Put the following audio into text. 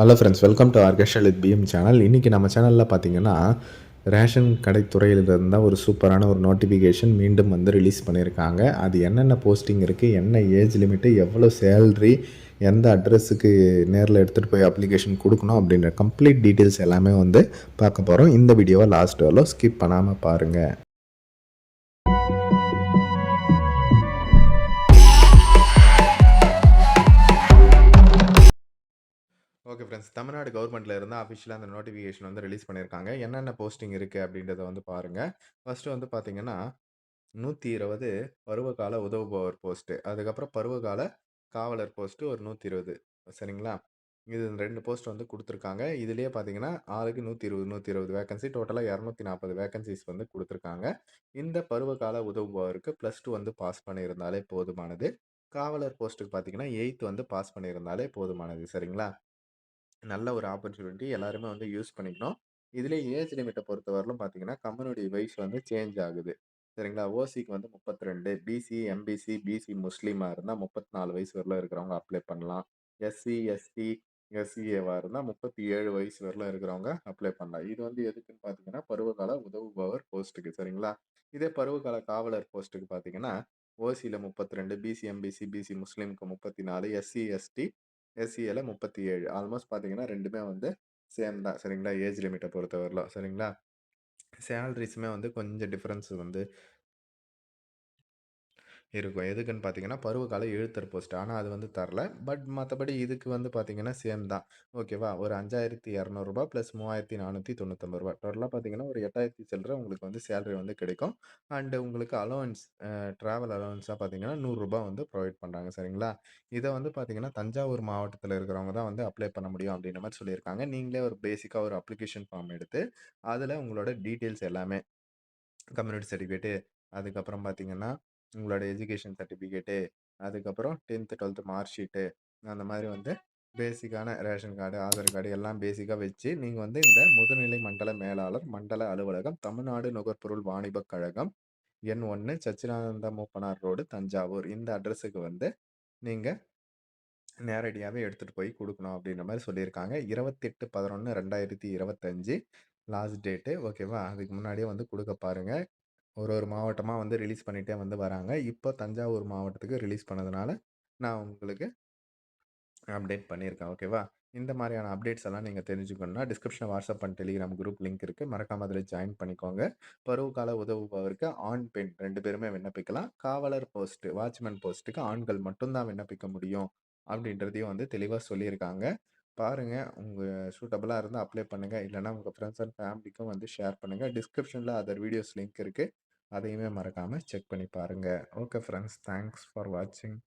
Hello friends welcome to orchestral with PM channel இன்றைக்கி நம்ம சேனலில் பார்த்தீங்கன்னா ரேஷன் கடை இருந்தால் ஒரு சூப்பரான ஒரு நோட்டிஃபிகேஷன் மீண்டும் வந்து ரிலீஸ் பண்ணியிருக்காங்க அது என்னென்ன போஸ்டிங் இருக்குது என்ன ஏஜ் லிமிட்டு எவ்வளோ சேல்ரி எந்த அட்ரஸுக்கு நேரில் எடுத்துகிட்டு போய் அப்ளிகேஷன் கொடுக்கணும் அப்படின்ற கம்ப்ளீட் டீட்டெயில்ஸ் எல்லாமே வந்து பார்க்க போகிறோம் இந்த வீடியோவை லாஸ்ட் வரலும் ஸ்கிப் பண்ணாமல் பாருங்கள் ஓகே ஃப்ரெண்ட்ஸ். தமிழ்நாடு கவர்மெண்ட்டில் இருந்து அஃபிஷியலாக அந்த நோட்டிஃபிகேஷன் வந்து ரிலீஸ் பண்ணியிருக்காங்க என்னென்ன போஸ்டிங் இருக்குது அப்படின்றத வந்து பாருங்கள் ஃபஸ்ட்டு வந்து பார்த்தீங்கன்னா நூற்றி இருபது பருவகால உதவுபவர் போஸ்ட்டு அதுக்கப்புறம் பருவகால காவலர் போஸ்ட்டு ஒரு நூற்றி இருபது சரிங்களா? இது ரெண்டு போஸ்ட் வந்து கொடுத்துருக்காங்க. இதுலேயே பார்த்தீங்கன்னா ஆளுக்கு நூற்றி இருபது நூற்றி இருபது வேகன்சி டோட்டலாக இரநூத்தி நாற்பது வேகன்சிஸ் வந்து கொடுத்துருக்காங்க. இந்த பருவகால உதவுபவருக்கு ப்ளஸ் டூ வந்து பாஸ் பண்ணியிருந்தாலே போதுமானது. காவலர் போஸ்ட்டுக்கு பார்த்தீங்கன்னா எயித்து வந்து பாஸ் பண்ணியிருந்தாலே போதுமானது. சரிங்களா? நல்ல ஒரு ஆப்பர்ச்சுனிட்டி எல்லாருமே வந்து யூஸ் பண்ணிக்கணும். இதிலே ஏஜ் லிமிட்டை பொறுத்தவரையிலும் பார்த்தீங்கன்னா கம்பெனியுடைய வைஸ் வந்து சேஞ்ச் ஆகுது. சரிங்களா? ஓசிக்கு வந்து முப்பத்தி ரெண்டு பிசி எம்பிசி பிசி முஸ்லீமாக இருந்தால் முப்பத்தி நாலு வயசு வரலாம் இருக்கிறவங்க அப்ளை பண்ணலாம். எஸ்சி எஸ்டி எஸ்சிஏவாக இருந்தால் முப்பத்தி ஏழு வயசு வரலாம் இருக்கிறவங்க அப்ளை பண்ணலாம். இது வந்து எதுக்குன்னு பார்த்தீங்கன்னா பருவகால உதவுபவர் போஸ்ட்டுக்கு சரிங்களா? இதே பருவகால காவலர் போஸ்ட்டுக்கு பார்த்தீங்கன்னா ஓசியில் முப்பத்தி ரெண்டு பிசி எம்பிசி பிசி முஸ்லீமுக்கு முப்பத்தி நாலு எஸ்சி எஸ்டி எஸ்சிஏல முப்பத்தி ஏழு ஆல்மோஸ்ட் பார்த்தீங்கன்னா ரெண்டுமே வந்து சேம் தான். சரிங்களா? ஏஜ் லிமிட்டை பொறுத்தவரையிலும். சரிங்களா? சேலரிஸுமே வந்து கொஞ்சம் டிஃப்ரென்ஸ் வந்து இருக்கும். எதுக்குன்னு பார்த்தீங்கன்னா பருவகால எழுத்தர் போஸ்ட் ஆனால் அது வந்து தரல. பட் மற்றபடி இதுக்கு வந்து பார்த்தீங்கன்னா சேம் தான். ஓகேவா ஒரு அஞ்சாயிரத்தி இரநூறுபா ப்ளஸ் மூவாயிரத்தி நானூற்றி தொண்ணூத்தொம்பது ரூபா டோட்டலாக பார்த்தீங்கன்னா ஒரு எட்டாயிரத்தி செல்ற உங்களுக்கு வந்து சேலரி வந்து கிடைக்கும். அண்டு உங்களுக்கு அலோவன்ஸ் ட்ராவல் அலோவன்ஸாக பார்த்தீங்கன்னா நூறுரூபா வந்து ப்ரொவைட் பண்ணுறாங்க சரிங்களா? இதை வந்து பார்த்தீங்கன்னா தஞ்சாவூர் மாவட்டத்தில் இருக்கிறவங்க தான் வந்து அப்ளை பண்ண முடியும் அப்படின்ற மாதிரி சொல்லியிருக்காங்க. நீங்களே ஒரு பேசிக்காக ஒரு அப்ளிகேஷன் ஃபார்ம் எடுத்து அதில் உங்களோட டீட்டெயில்ஸ் எல்லாமே கம்யூனிட்டி சர்டிஃபிகேட்டு அதுக்கப்புறம் பார்த்தீங்கன்னா உங்களோட எஜுகேஷன் சர்டிஃபிகேட்டு அதுக்கப்புறம் டென்த்து டுவெல்த்து மார்க் ஷீட்டு அந்த மாதிரி வந்து பேசிக்கான ரேஷன் கார்டு ஆதார் கார்டு எல்லாம் பேசிக்காக வச்சு நீங்கள் வந்து இந்த முதுநிலை மண்டல மேலாளர் மண்டல அலுவலகம் தமிழ்நாடு நுகர்பொருள் வாணிபக் கழகம் எண் ஒன்று சச்சிதானந்த மூப்பனார் ரோடு தஞ்சாவூர் இந்த அட்ரஸுக்கு வந்து நீங்கள் நேரடியாகவே எடுத்துகிட்டு போய் கொடுக்கணும் அப்படின்ற மாதிரி சொல்லியிருக்காங்க. இருபத்தெட்டு பதினொன்று ரெண்டாயிரத்தி இருபத்தஞ்சி லாஸ்ட் டேட்டு ஓகேவா அதுக்கு முன்னாடியே வந்து கொடுக்க பாருங்கள் ஒரு ஒரு மாவட்டமாக வந்து ரிலீஸ் பண்ணிகிட்டே வந்து வராங்க. இப்போ தஞ்சாவூர் மாவட்டத்துக்கு ரிலீஸ் பண்ணதுனால நான் உங்களுக்கு அப்டேட் பண்ணியிருக்கேன். ஓகேவா? இந்த மாதிரியான அப்டேட்ஸ் எல்லாம் நீங்கள் தெரிஞ்சுக்கணும்னா description WhatsApp and Telegram group link இருக்குது மறக்காம அதில் ஜாயின் பண்ணிக்கோங்க. பருவகால உதவுபவருக்கு ஆண் பெண் ரெண்டு பேருமே விண்ணப்பிக்கலாம். காவலர் போஸ்ட்டு வாட்ச்மேன் போஸ்ட்டுக்கு ஆண்கள் மட்டும்தான் விண்ணப்பிக்க முடியும். அப்படின்றதையும் வந்து தெளிவாக சொல்லியிருக்காங்க. பாருங்கள் உங்கள் சூட்டபுளாக இருந்தால் அப்ளை பண்ணுங்கள் இல்லைனா உங்கள் ஃப்ரெண்ட்ஸ் அண்ட் ஃபேமிலிக்கும் வந்து ஷேர் பண்ணுங்கள் டிஸ்கிரிப்ஷனில் அதர் வீடியோஸ் லிங்க் இருக்குது அதையுமே மறக்காமல் செக் பண்ணி பாருங்கள் ஓகே ஃப்ரெண்ட்ஸ் தேங்க்ஸ் ஃபார் வாட்சிங்